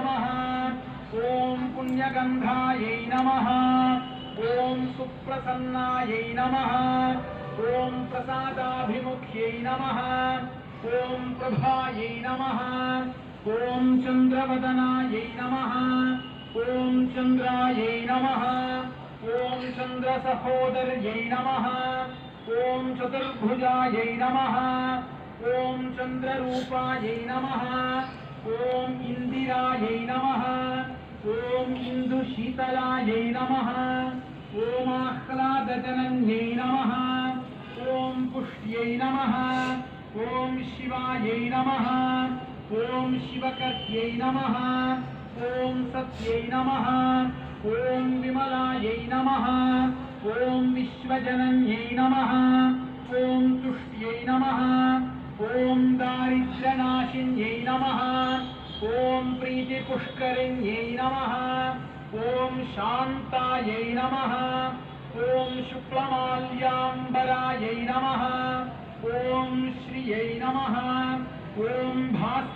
नमः ॐ पुण्यगन्धायै नमः ॐ सुप्रसन्नायै नमः ॐ प्रसादाभिमुख्यै नमः ॐ प्रभायै नमः ॐ चन्द्रवदनायै नमः ॐ चन्द्रायै नमः ॐ चन्द्रसहोदर्यै नमः ॐ चतुर्भुजायै नमः ॐ चन्द्ररूपायै नमः ॐ इन्दिरायै नमः ॐ इन्दुशीतलायै नमः ॐ आह्लादजनन्यै नमः ॐ पुष्ट्यै नमः ॐ शिवायै नमः ॐ शिवकर्त्यै नमः ॐ सत्यै नमः ॐ विमलायै नमः ॐ विश्वजनन्यै नमः ॐ तुष्ट्यै नमः ॐ दारिद्र्यनाशिन्यै नमः ॐ प्रीतिपुष्करिण्यै नमः। ॐ शान्तायै नमः। ॐ शुक्लमाल्याम्बरायै नमः। ॐ श्रियै नमः। ॐ भा